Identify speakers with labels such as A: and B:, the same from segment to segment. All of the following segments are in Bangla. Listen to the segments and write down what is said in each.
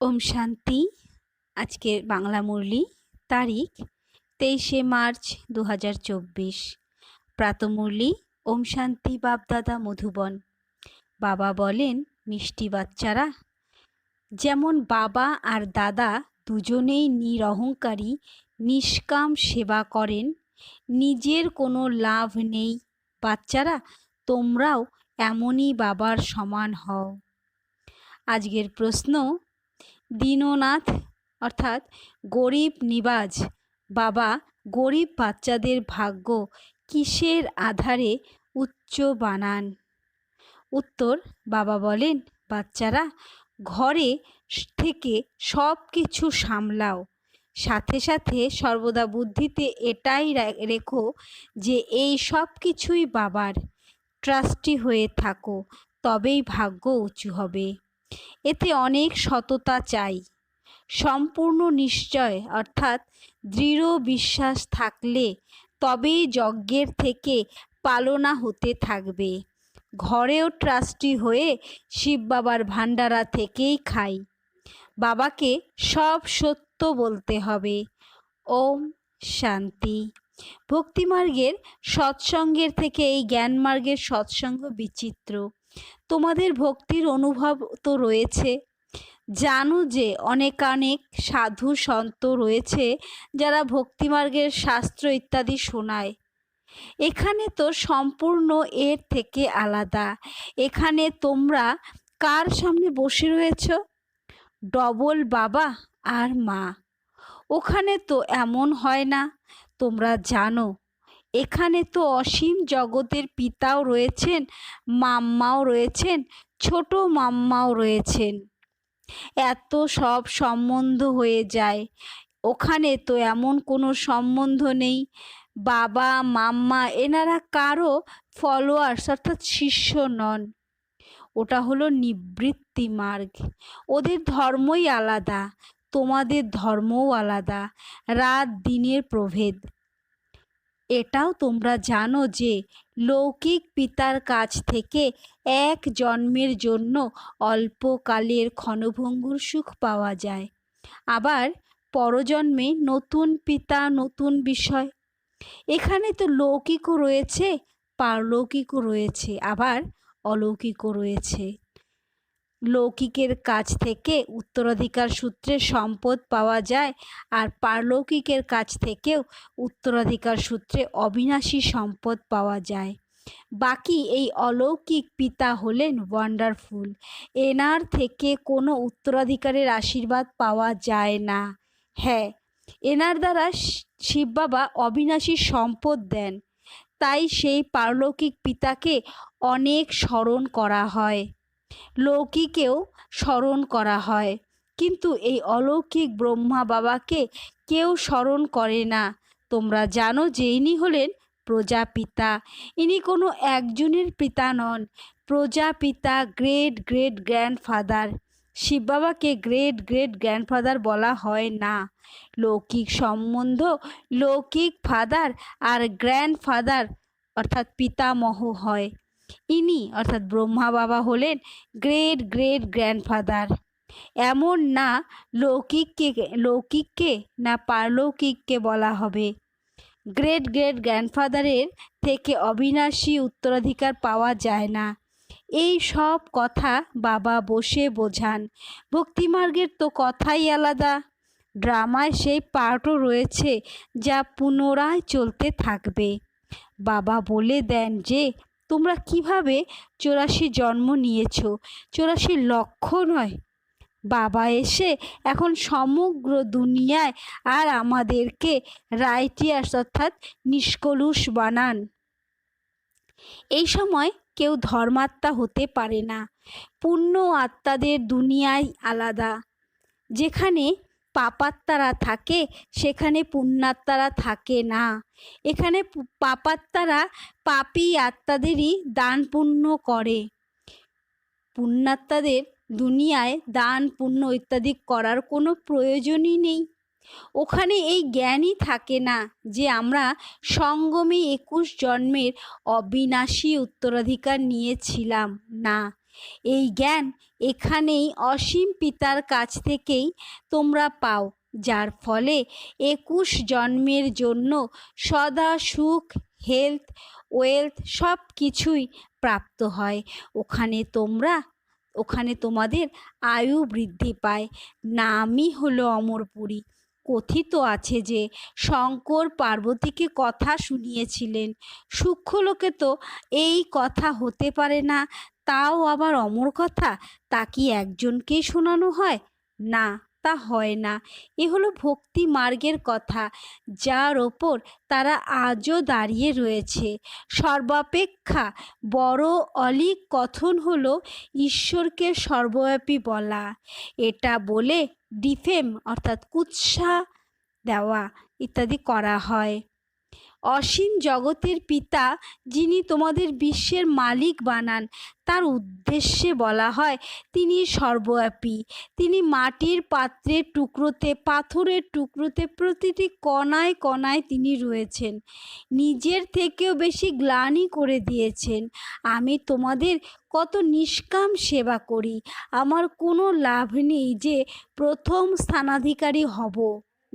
A: ওম শান্তি। আজকের বাংলা মুরলি, তারিখ তেইশে মার্চ দু হাজার চব্বিশ প্রাতমুরলি ওম শান্তি বাপদাদা মধুবন। বাবা বলেন, মিষ্টি বাচ্চারা, যেমন বাবা আর দাদা দুজনেই নিরহংকারী, নিষ্কাম সেবা করেন, নিজের কোনো লাভ নেই। বাচ্চারা, তোমরাও এমনই বাবার সমান হও। আজকের প্রশ্ন দীননাথ, অর্থাৎ গরিব নিবাজ বাবা গরিব বাচ্চাদের ভাগ্য কিসের আধারে উচ্চ বানান? উত্তর, বাবা বলেন, বাচ্চারা ঘরে থেকে সব কিছু সামলাও। সাথে সাথে সর্বদা বুদ্ধিতে এটাই রেখো যে এই সব কিছুই বাবার। ট্রাস্টি হয়ে থাকো, তবেই ভাগ্য উঁচু হবে। এতে অনেক সততা চাই। সম্পূর্ণ নিশ্চয়, অর্থাৎ দৃঢ় বিশ্বাস থাকলে তবেই যজ্ঞের থেকে পালনা হতে থাকবে। ঘরেও ট্রাস্টি হয়ে শিব বাবার ভান্ডারা থেকেই খাই। বাবাকে সব সত্য বলতে হবে। ওম শান্তি। ভক্তিমার্গের সৎসঙ্গের থেকে এই জ্ঞানমার্গের সৎসঙ্গ বিচিত্র। তোমাদের ভক্তির অনুভব তো রয়েছে। জানো যে অনেক অনেক সাধু সন্ত রয়েছে যারা ভক্তিমার্গের শাস্ত্র ইত্যাদি শোনায়। এখানে তো সম্পূর্ণ এর থেকে আলাদা। এখানে তোমরা কার সামনে বসে রয়েছ? ডবল বাবা আর মা। ওখানে তো এমন হয় না, তোমরা জানো। এখানে তো অসীম জগতের পিতাও রয়েছেন, মাম্মাও রয়েছেন, ছোট মাম্মাও রয়েছেন। এত সব সম্বন্ধ হয়ে যায়। ওখানে তো এমন কোনো সম্বন্ধ নেই। বাবা, মাম্মা এনারা কারও ফলোয়ার্স অর্থাৎ শিষ্য নন। ওটা হলো নিবৃত্তি মার্গ। ওদের ধর্মই আলাদা, তোমাদের ধর্মও আলাদা। রাত দিনের প্রভেদ। এটাও তোমরা জানো যে লৌকিক পিতার কাছ থেকে এক জন্মের জন্য অল্পকালের ক্ষণভঙ্গুর সুখ পাওয়া যায়। আবার পরজন্মে নতুন পিতা, নতুন বিষয়। এখানে তো লৌকিকও রয়েছে, পারলৌকিকও রয়েছে, আবার অলৌকিকও রয়েছে। লৌকিকের কাছ থেকে উত্তরাধিকার সূত্রে সম্পদ পাওয়া যায়, আর পারলৌকিকের কাছ থেকেও উত্তরাধিকার সূত্রে অবিনাশী সম্পদ পাওয়া যায়। বাকি এই অলৌকিক পিতা হলেন ওয়ান্ডারফুল এনার থেকে কোনো উত্তরাধিকারের আশীর্বাদ পাওয়া যায় না। হ্যাঁ এনার দ্বারা শিব বাবা অবিনাশী সম্পদ দেন। তাই সেই পারলৌকিক পিতাকে অনেক স্মরণ করা হয়। লৌকিকেও স্মরণ করা হয়। কিন্তু এই অলৌকিক ব্রহ্মা বাবাকে কেউ স্মরণ করে না। তোমরা জানো যে ইনি হলেন প্রজাপিতা। ইনি কোনো একজনের পিতা নন। প্রজাপিতা গ্রেট গ্রেট গ্র্যান্ডফাদার। শিব বাবাকে গ্রেট গ্রেট গ্র্যান্ডফাদার বলা হয় না। লৌকিক সম্বন্ধ, লৌকিক ফাদার আর গ্র্যান্ডফাদার অর্থাৎ পিতামহ হয়। ইনি, অর্থাৎ ব্রহ্মা বাবা হলেন গ্রেট গ্রেট গ্র্যান্ডফাদার এমন না লৌকিককে লৌকিককে না পারলৌকিককে বলা হবে। গ্রেট গ্রেট গ্র্যান্ডফাদারের থেকে অবিনাশী উত্তরাধিকার পাওয়া যায় না। এই সব কথা বাবা বসে বোঝান। ভক্তিমার্গের তো কথাই আলাদা। ড্রামায় সেই পার্টও রয়েছে যা পুনরায় চলতে থাকবে। বাবা বলে দেন যে তোমরা কীভাবে চৌরাশি জন্ম নিয়েছ? চৌরাশি লক্ষ নয়। বাবা এসে এখন সমগ্র দুনিয়ায় আর আমাদেরকে রাইটিয়ার্স অর্থাৎ নিষ্কলুষ বানান। এই সময় কেউ ধর্মাত্মা হতে পারে না। পূর্ণ আত্মাদের দুনিয়ায় আলাদা। যেখানে পাপাত্মারা থাকে, সেখানে পুণ্যাত্মারা থাকে না। এখানে পাপাত্মারা পাপি আত্মাদেরই দান পুণ্য করে। পুণ্যাত্মাদের দুনিয়ায় দান, পুণ্য ইত্যাদি করার কোনো প্রয়োজনই নেই। ওখানে এই জ্ঞানই থাকে না যে আমরা সঙ্গমে একুশ জন্মের অবিনাশী উত্তরাধিকার নিয়েছিলাম। না এই জ্ঞান এখানেই অসীম পিতার কাছ থেকেই তোমরা পাও, যার ফলে একুশ জন্মের জন্য সদা সুখ হেলথ ওয়েলথ সব কিছুই প্রাপ্ত হয়। ওখানে তোমরা, ওখানে তোমাদের আয়ু বৃদ্ধি পায়। নামই হলো অমরপুরী। কথিত আছে যে শঙ্কর পার্বতীকে কথা শুনিয়েছিলেন। সূক্ষ্মলোকে তো এই কথা হতে পারে না, তাও আবার অমর কথা? তা কি একজনকেই শোনানো হয়? না, তা হয় না। এ হলো ভক্তি মার্গের কথা, যার ওপর তারা আজও দাঁড়িয়ে রয়েছে। সর্বাপেক্ষা বড় অলিক কথন হলো ঈশ্বরকে সর্বব্যাপী বলা। এটা বলে ডিফেম অর্থাৎ কুৎসা দেওয়া ইত্যাদি করা হয়। অসীম জগতের পিতা যিনি তোমাদের বিশ্বের মালিক বানান, তার উদ্দেশ্যে বলা হয়, তিনি সর্বব্যাপী। তিনি মাটির পাত্রের টুকরোতে, পাথরের টুকরোতে প্রতিটি কণায় কণায় তিনি রয়েছেন। নিজের থেকেও বেশি গ্লানি করে দিয়েছেন। আমি তোমাদের কত নিষ্কাম সেবা করি। আমার কোনো লাভ নেই যে প্রথম স্থানাধিকারী হব।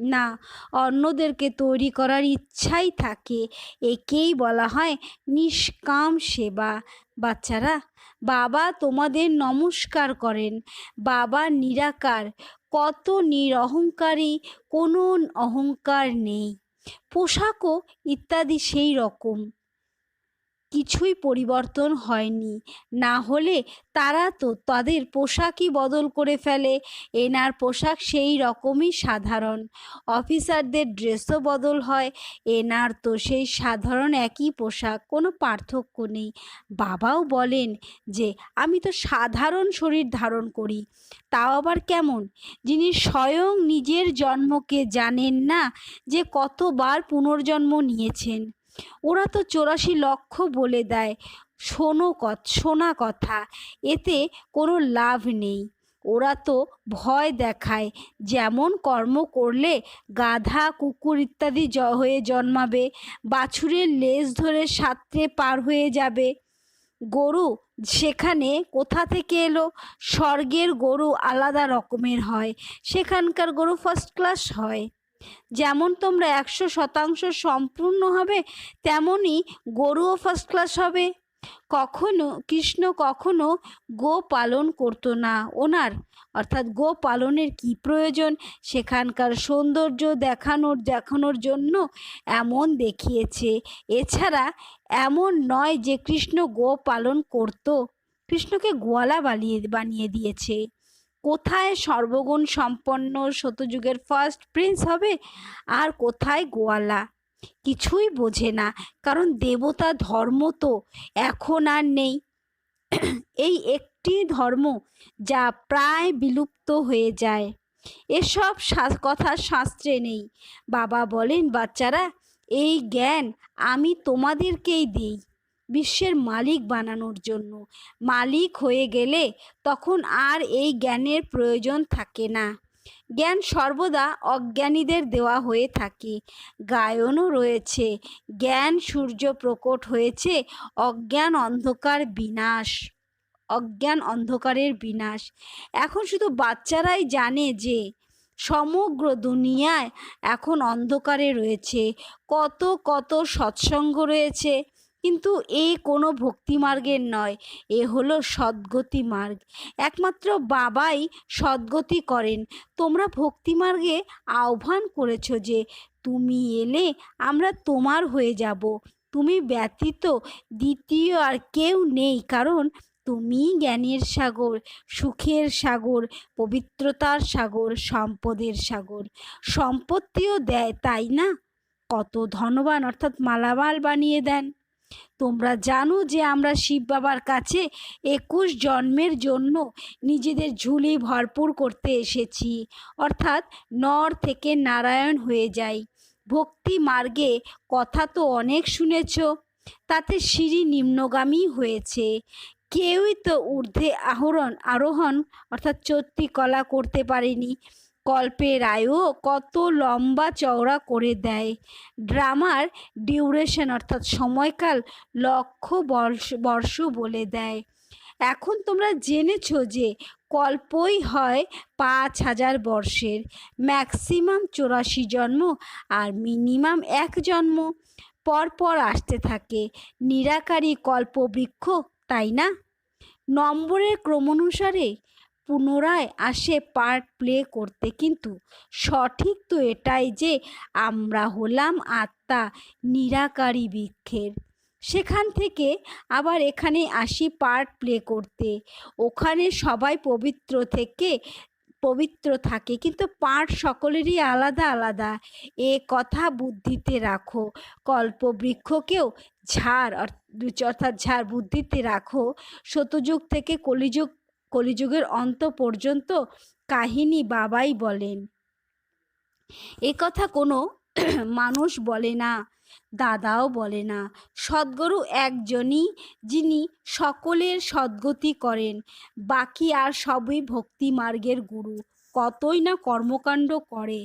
A: না, অন্যদেরকে তৈরি করার ইচ্ছাই থাকে। একেই বলা হয় নিষ্কাম সেবা। বাচ্চারা, বাবা তোমাদের নমস্কার করেন। বাবা নিরাকার। কত নিরহংকারী, কোনো অহংকার নেই। পোশাকও ইত্যাদি সেই রকম। কিছুই পরিবর্তন হয়নি। না হলে তারা তো তাদের পোশাকই বদল করে ফেলে। এনার পোশাক সেই রকমই সাধারণ। অফিসারদের ড্রেসও বদল হয়। এনার তো সেই সাধারণ একই পোশাক, কোনো পার্থক্য নেই। বাবাও বলেন যে, আমি তো সাধারণ শরীর ধারণ করি। তাও আবার কেমন? যিনি স্বয়ং নিজের জন্মকে জানেন না যে কতবার পুনর্জন্ম নিয়েছেন। ওরা তো চৌরাশি লক্ষ বলে দেয়। শোনো শোনা কথা, এতে কোনো লাভ নেই। ওরা তো ভয় দেখায়, যেমন কর্ম করলে গাধা, কুকুর ইত্যাদি জ, হয়ে জন্মাবে, বাছুরের লেজ ধরে সাঁতরে পার হয়ে যাবে। গরু সেখানে কোথা থেকে এলো? স্বর্গের গরু আলাদা রকমের হয়, সেখানকার গরু ফার্স্ট ক্লাস হয়। যেমন তোমরা একশো শতাংশ সম্পূর্ণ হবে তেমনই গরুও ফার্স্ট ক্লাস হবে। কখনো, কৃষ্ণ কখনো গো পালন করতো না ওনার। অর্থাৎ গো পালনের কি প্রয়োজন? সেখানকার সৌন্দর্য দেখানোর দেখানোর জন্য এমন দেখিয়েছে। এছাড়া এমন নয় যে কৃষ্ণ গো পালন করত, কৃষ্ণকে গোয়ালা বানিয়ে বানিয়ে দিয়েছে। কোথায় সর্বগুণ সম্পন্ন শতযুগের ফার্স্ট প্রিন্স হবে? আর কোথায় গোয়ালা? কিছুই বোঝে না, কারণ দেবতা ধর্ম তো এখন আর নেই। এই একটি ধর্ম যা প্রায় বিলুপ্ত হয়ে যায়। এসব কথা শাস্ত্রে নেই। বাবা বলেন, বাচ্চারা, এই জ্ঞান আমি তোমাদেরকেই দিই। বিশ্বের মালিক বানানোর জন্য। মালিক হয়ে গেলে তখন আর এই জ্ঞানের প্রয়োজন থাকে না। জ্ঞান সর্বদা অজ্ঞানীদের দেওয়া হয়ে থাকে। গায়নও রয়েছে। জ্ঞান সূর্য প্রকট হয়েছে। অজ্ঞান অন্ধকার বিনাশ। অজ্ঞান অন্ধকারের বিনাশ। এখন শুধু বাচ্চারাই জানে যে সমগ্র দুনিয়ায় এখন অন্ধকারে রয়েছে। কত কত সৎসঙ্গ রয়েছে। কিন্তু এ কোনো ভক্তি মার্গের নয়, এ হলো সদ্গতি মার্গ। একমাত্র বাবাই সদ্গতি করেন। তোমরা ভক্তি মার্গে আহ্বান করেছ যে, তুমি এলে আমরা তোমার হয়ে যাব। তুমি ব্যতীত দ্বিতীয় আর কেউ নেই, কারণ তুমি জ্ঞানের সাগর, সুখের সাগর, পবিত্রতার সাগর, সম্পদের সাগর। সম্পত্তিও দেয়, তাই না? কত ধনবান, অর্থাৎ মালামাল বানিয়ে দেন। তোমরা জানো যে আমরা শিব বাবার কাছে একুশ জন্মের জন্য নিজেদের ঝুলি ভরপুর করতে এসেছি। অর্থাৎ নর থেকে নারায়ণ হয়ে যাই। ভক্তি মার্গে কথা তো অনেক শুনেছ, তাতে সিঁড়ি নিম্নগামী হয়েছে। কেউই তো ঊর্ধ্বে আহরণ, আরোহণ, অর্থাৎ চত্তি কলা করতে পারেনি। কল্পের আয়ু কত লম্বা চওড়া করে দেয়। ড্রামার ডিউরেশন অর্থাৎ সময়কাল লক্ষ বর্ষ বর্ষ বলে দেয়। এখন তোমরা জেনেছো যে কল্পই হয় পাঁচ হাজার বর্ষের। ম্যাক্সিমাম চৌরাশি জন্ম আর মিনিমাম এক জন্ম। পরপর আসতে থাকে। নিরাকারী কল্পবৃক্ষ, তাই না? নম্বরের ক্রমানুসারে পুনরায় আসে পার্ট প্লে করতে। কিন্তু সঠিক তো এটাই যে আমরা হলাম আত্মা নিরাকারী বৃক্ষের। সেখান থেকে আবার এখানে আসি পার্ট প্লে করতে। ওখানে সবাই পবিত্র থেকে, পবিত্র থাকে। কিন্তু পার্ট সকলেরই আলাদা আলাদা। এ কথা বুদ্ধিতে রাখো। কল্পবৃক্ষকেও ঝাড় অর্থাৎ ঝাড় বুদ্ধিতে রাখো। শতযুগ থেকে কলিযুগ কলিযুগের অন্ত পর্যন্ত কাহিনী বাবাই বলেন। এ কথা কোনো মানুষ বলে না, দাদাও বলে না। সদ্গুরু একজনই যিনি সকলের সদ্গতি করেন, বাকি আর সবই ভক্তি মার্গের গুরু। কতই না কর্মকাণ্ড করে।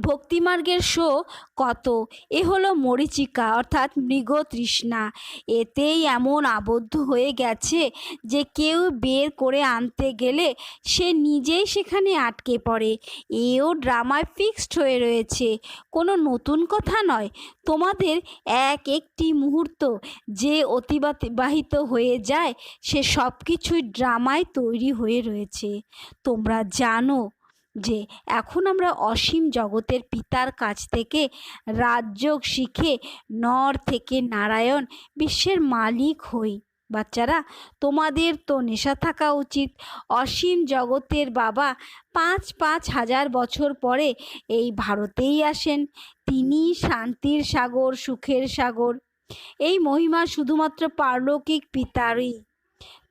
A: ভক্তিমার্গের শো কত? এ হলো মরিচিকা, অর্থাৎ মৃগ তৃষ্ণা। এতেই এমন আবদ্ধ হয়ে গেছে যে কেউ বের করে আনতে গেলে সে নিজেই সেখানে আটকে পড়ে। এও ড্রামায় ফিক্সড হয়ে রয়েছে। কোনো নতুন কথা নয়, তোমাদের এক একটি মুহূর্ত যে অতিবাহিত হয়ে যায়, সে সব কিছুই ড্রামায় তৈরি হয়ে রয়েছে। তোমরা জানো যে এখন আমরা অসীম জগতের পিতার কাছ থেকে রাজযোগ শিখে নর থেকে নারায়ণ বিশ্বের মালিক হই। বাচ্চারা, তোমাদের তো নেশা থাকা উচিত। অসীম জগতের বাবা পাঁচ পাঁচ হাজার বছর পরে এই ভারতেই আসেন। তিনি শান্তির সাগর, সুখের সাগর। এই মহিমা শুধুমাত্র পারলৌকিক পিতারই।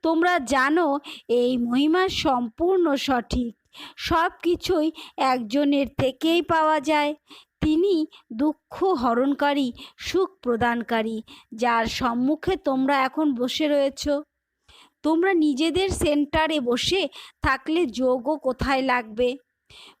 A: তোমরা জানো, এই মহিমা সম্পূর্ণ সঠিক। সব কিছুই একজনের থেকেই পাওয়া যায়। তিনি দুঃখ হরণকারী, সুখ প্রদানকারী, যার সম্মুখে তোমরা এখন বসে রয়েছ। তোমরা নিজেদের সেন্টারে বসে থাকলে যোগও কোথায় লাগবে?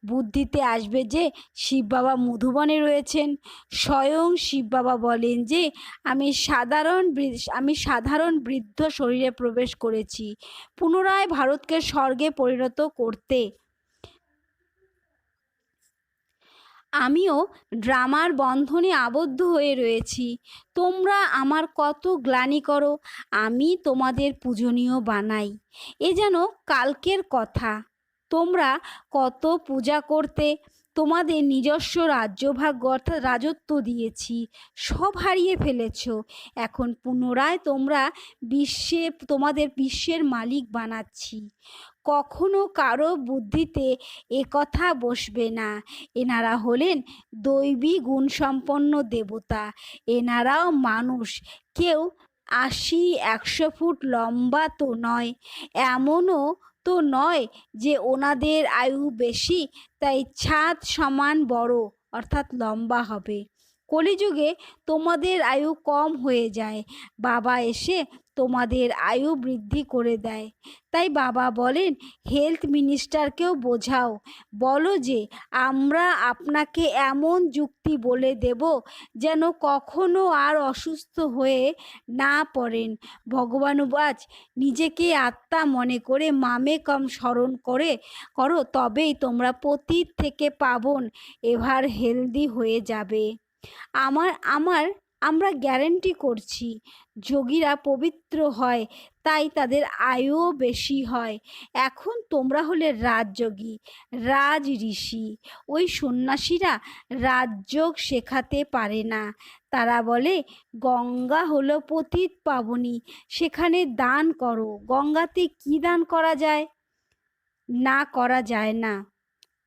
A: বুদ্ধিতে আসবে যে শিব বাবা মধুবনে রয়েছেন। স্বয়ং শিব বাবা বলেন যে, আমি সাধারণ আমি সাধারণ বৃদ্ধ শরীরে প্রবেশ করেছি। পুনরায় ভারতকে স্বর্গে পরিণত করতে আমিও ড্রামার বন্ধনে আবদ্ধ হয়ে রয়েছি। তোমরা আমার কত গ্লানি করো, আমি তোমাদের পূজনীয় বানাই। এ যেন কালকের কথা। তোমরা কত পূজা করতে, তোমাদের নিজস্ব রাজ্যভাগ অর্থাৎ রাজত্ব দিয়েছি, সব হারিয়ে ফেলেছ। এখন পুনরায় তোমরা বিশ্বে, তোমাদের বিশ্বের মালিক বানাচ্ছি। কখনো কারও বুদ্ধিতে এ কথা বসবে না। এনারা হলেন দৈবী গুণসম্পন্ন দেবতা। এনারাও মানুষ। কেউ আশি একশো ফুট লম্বা তো নয়। এমনও তো নয় যে ওনাদের আয়ু বেশি, তাই ছাদ সমান বড়, অর্থাৎ লম্বা হবে। কলিযুগে তোমাদের আয়ু কম হয়ে যায়। বাবা এসে তোমাদের আয়ু বৃদ্ধি করে দেয়। তাই বাবা বলেন হেলথ মিনিস্টারকেও বোঝাও। বলো যে, আমরা আপনাকে এমন যুক্তি বলে দেব যেন কখনো আর অসুস্থ হয়ে না পড়েন। ভগবানুবাজ নিজেকে আত্মা মনে করে মামে কম স্মরণ করে করো, তবেই তোমরা পতীত থেকে পাবন, এভার হেলদি হয়ে যাবে। আমার আমার আমরা গ্যারেন্টি করছি। যোগীরা পবিত্র হয়, তাই তাদের আয়ুও বেশি হয়। এখন তোমরা হলে রাজযোগী রাজ ঋষি ওই সন্ন্যাসীরা রাজযোগ শেখাতে পারে না। তারা বলে, গঙ্গা হলো পতিত পাবনী, সেখানে দান করো। গঙ্গাতে কি দান করা যায়? না করা যায় না।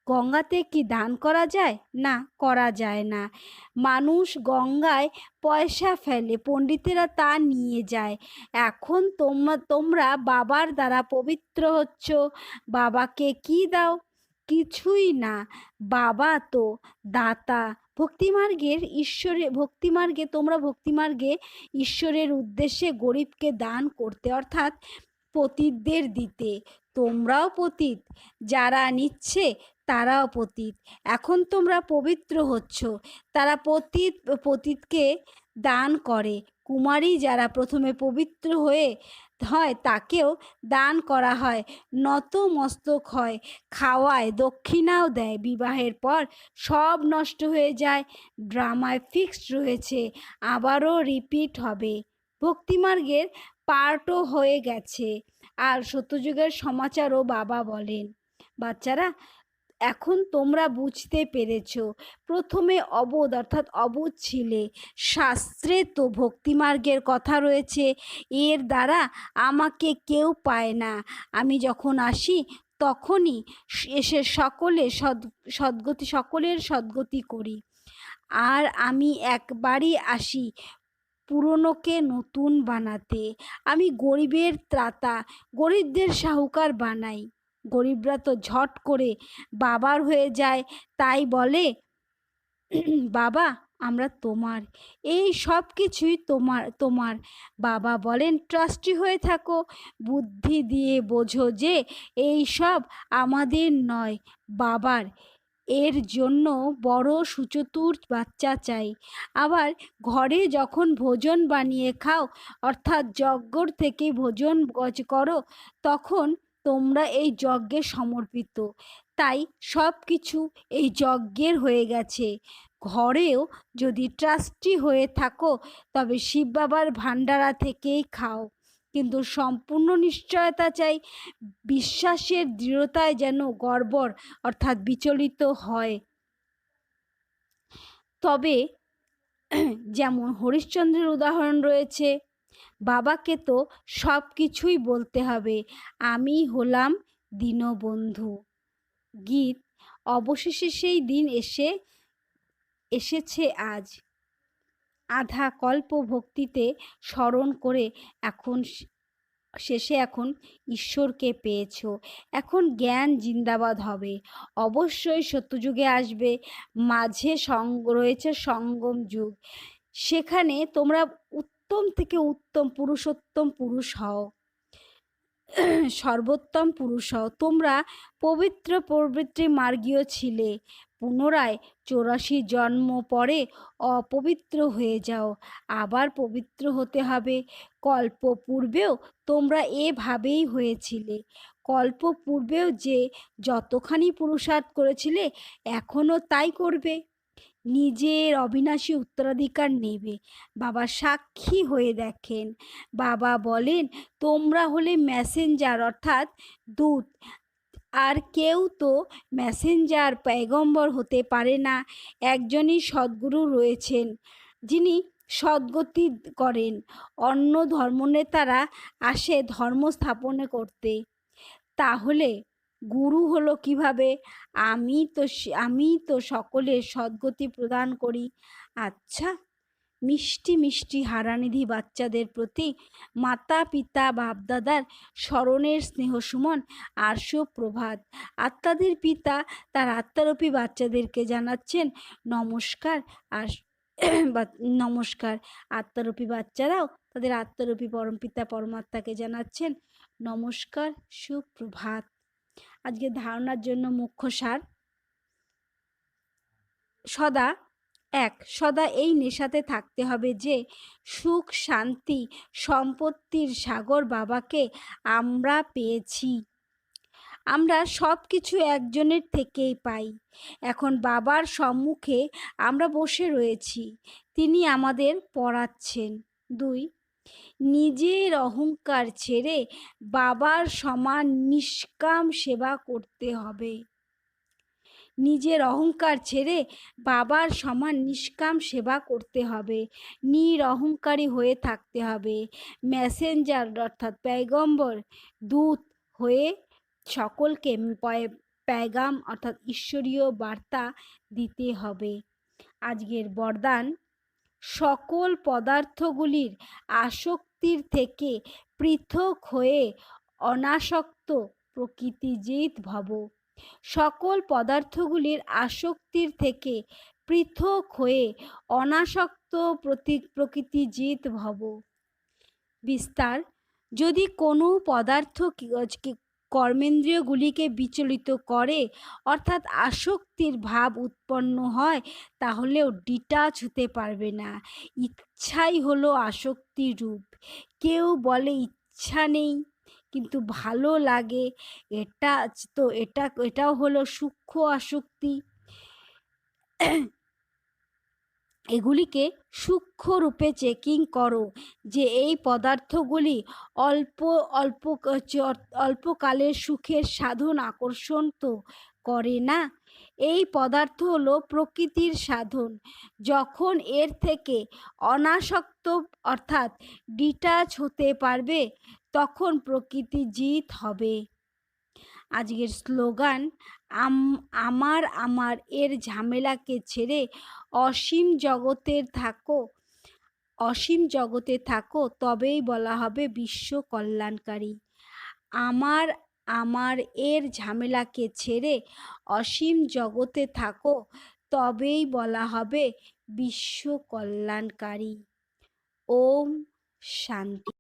A: গঙ্গাতে কি দান করা যায়? না, করা যায় না। মানুষ গঙ্গায় পয়সা ফেলে, পণ্ডিতেরা তা নিয়ে যায়। এখন তোমরা তোমরা বাবার দ্বারা পবিত্র হচ্ছ। বাবাকে কি দাও? কিছুই না। বাবা তো দাতা। ভক্তিমার্গের ঈশ্বরে, ভক্তিমার্গে, তোমরা ভক্তিমার্গে ঈশ্বরের উদ্দেশ্যে গরিবকে দান করতে, অর্থাৎ পতিতদের দিতে। তোমরাও পতিত। যারা নিচ্ছে তারাও পতিত। এখন তোমরা পবিত্র হচ্ছ। তারা পতিত, পতিতকে দান করে। কুমারী যারা প্রথমে পবিত্র হয়ে হয়, তাকেও দান করা হয়। নত মস্তক হয়, খাওয়ায়, দক্ষিণাও দেয়। বিবাহের পর সব নষ্ট হয়ে যায়, ড্রামায় ফিক্সড রয়েছে, আবারও রিপিট হবে। ভক্তিমার্গের পার্টও হয়ে গেছে। আর সত্যযুগের সমাচারও বাবা বলেন। বাচ্চারা এখন তোমরা বুঝতে পেরেছ। প্রথমে অবোধ, অর্থাৎ অবোধ ছিলে। শাস্ত্রে তো ভক্তিমার্গের কথা রয়েছে। এর দ্বারা আমাকে কেউ পায় না। আমি যখন আসি, তখনই এসে সকলে সদ, সদ্গতি, সকলের সদ্গতি করি। আর আমি একবারই আসি পুরনোকে নতুন বানাতে। আমি গরিবের ত্রাতা, গরিবদের সাহুকার বানাই। গরিবরা তো ঝট করে বাবার হয়ে যায়, তাই বলে, বাবা, আমরা তোমার, এই সব কিছুই তোমার তোমার। বাবা বলেন, ট্রাস্টি হয়ে থাকো, বুদ্ধি দিয়ে বোঝো যে এই সব আমাদের নয়, বাবার। এর জন্য বড় সুচতুর বাচ্চা চাই। আবার ঘরে যখন ভোজন বানিয়ে খাও, অর্থাৎ যজ্ঞর থেকে ভোজন গজ করো, তখন তোমরা এই যজ্ঞে সমর্পিত। তাই সব কিছু এই যজ্ঞের হয়ে গেছে। ঘরেও যদি ট্রাস্টি হয়ে থাকো, তবে শিব বাবার ভান্ডারা থেকেই খাও। কিন্তু সম্পূর্ণ নিশ্চয়তা চাই, বিশ্বাসের দৃঢ়তায় যেন গড়বড় অর্থাৎ বিচলিত হয়। তবে, যেমন হরিশ্চন্দ্রের উদাহরণ রয়েছে বাবাকে তো সব কিছুই বলতে হবে। আমি হলাম দীনবন্ধু। গীত অবশেষে সেই দিন এসে, এসেছে আজ। আধা কল্প ভক্তিতে স্মরণ করে এখন শেষে এখন ঈশ্বরকে পেয়েছ। এখন জ্ঞান জিন্দাবাদ হবে। অবশ্যই সত্যযুগে আসবে। মাঝে সঙ্গ রয়েছে সঙ্গম যুগ। সেখানে তোমরা উত্তম থেকে উত্তম পুরুষোত্তম পুরুষ হও। সর্বোত্তম পুরুষ হও। তোমরা পবিত্র প্রবৃত্তি মার্গীয় ছিলে। পুনরায় চৌরাশি জন্ম পরে অপবিত্র হয়ে যাও। আবার পবিত্র হতে হবে। কল্প পূর্বেও তোমরা এভাবেই হয়েছিলে। কল্প পূর্বেও যে যতখানি পুরুষার্থ করেছিলে এখনও তাই করবে। নিজের অবিনাশী উত্তরাধিকার নেবে। বাবা সাক্ষী হয়ে দেখেন। বাবা বলেন, তোমরা হলে ম্যাসেঞ্জার অর্থাৎ দূত। আর কেউ তো ম্যাসেঞ্জার পয়গম্বর হতে পারে না। একজনই সদ্গুরু রয়েছেন, যিনি সদ্গতি করেন। অন্য ধর্মনেতারা আসে ধর্ম স্থাপনে করতে। তাহলে গুরু হলো কীভাবে? আমি তো আমি তো সকলের সদ্গতি প্রদান করি। আচ্ছা মিষ্টি মিষ্টি হারানিধি বাচ্চাদের প্রতি মাতা পিতা বাপদাদার স্মরণের স্নেহ সুমন আর সুপ্রভাত। আত্মাদের পিতা তার আত্মারূপী বাচ্চাদেরকে জানাচ্ছেন, নমস্কার। আর নমস্কার। আত্মারূপী বাচ্চারাও তাদের আত্মারূপী পরমপিতা পরমাত্মাকে জানাচ্ছেন, নমস্কার, সুপ্রভাত। আজকে ধারণার জন্য মুখ্য সার সদা এক, সদা এই নেশাতে থাকতে হবে যে সুখ, শান্তি, সম্পত্তির সাগর বাবাকে আমরা পেয়েছি। আমরা সব কিছু একজনের থেকেই পাই। এখন বাবার সম্মুখে আমরা বসে রয়েছি। তিনি আমাদের পড়াচ্ছেন। দুই নিজের অহংকার ছেড়ে বাবার সমান নিষ্কাম সেবা করতে হবে। নিজের অহংকার ছেড়ে বাবার সমান নিষ্কাম সেবা করতে হবে। নির অহংকারী হয়ে থাকতে হবে। ম্যাসেঞ্জার অর্থাৎ প্যাগম্বর দূত হয়ে সকলকে প্যাগাম অর্থাৎ ঈশ্বরীয় বার্তা দিতে হবে। আজকের বরদান সকল পদার্থগুলির আসক্তির থেকে পৃথক হয়ে অনাসক্ত প্রকৃতিজিৎ ভব। সকল পদার্থগুলির আসক্তির থেকে পৃথক হয়ে অনাসক্ত প্রতি, প্রকৃতিজিৎ ভব। বিস্তার, যদি কোনো পদার্থ কর্মেন্দ্রিয়গুলিকে বিচলিত করে, অর্থাৎ আসক্তির ভাব উৎপন্ন হয়, তাহলেও ডিটাচ হতে পারবে না। ইচ্ছাই হলো আসক্তির রূপ। কেউ বলে ইচ্ছা নেই, কিন্তু ভালো লাগে। এটা তো, এটা, এটাও হলো সূক্ষ্ম আসক্তি। এগুলিকে সূক্ষ্ম রূপে চেকিং করো যে এই পদার্থগুলি অল্প অল্প অল্পকালের সুখের সাধন আকর্ষণ তো করে না। এই পদার্থ হলো প্রকৃতির সাধন। যখন এর থেকে অনাসক্ত অর্থাৎ ডিটাচ হতে পারবে, তখন প্রকৃতি জিত হবে। আজকের স্লোগান আমার আমার, এর ঝামেলাকে ছেড়ে অসীম জগতের থাকো, অসীম জগতে থাকো, তবেই বলা হবে বিশ্ব কল্যাণকারী। আমার আমার, এর ঝামেলাকে ছেড়ে অসীম জগতে থাকো, তবেই বলা হবে বিশ্ব কল্যাণকারী। ওম শান্তি।